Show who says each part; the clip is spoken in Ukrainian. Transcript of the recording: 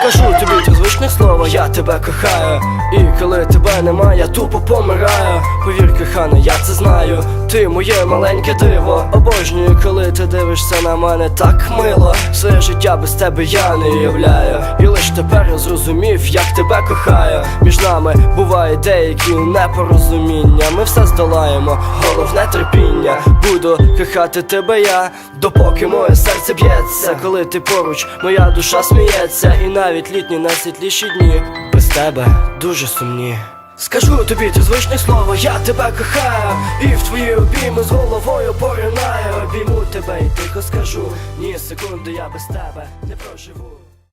Speaker 1: Скажу тобі ті звичних слова, я тебе кохаю. І коли тебе немає, я тупо помираю. Повір, кохана, я це знаю. Ти моє маленьке диво. Обожнюю, коли ти дивишся на мене так мило. своє життя без тебе я не уявляю. І лиш тебе зрозумів, як тебе кохаю. Між нами бувають деякі непорозуміння. Ми все здолаємо, головне терпіння. Буду кохати тебе я, допоки моє серце б'ється. Коли ти поруч, моя душа сміється. І навіть літні найсвітліші дні без тебе дуже сумні. Скажу тобі ти звичне слово, я тебе кохаю І в твої обійми з головою поринаю Обійму тебе і тихо скажу Ні секунди я без тебе не проживу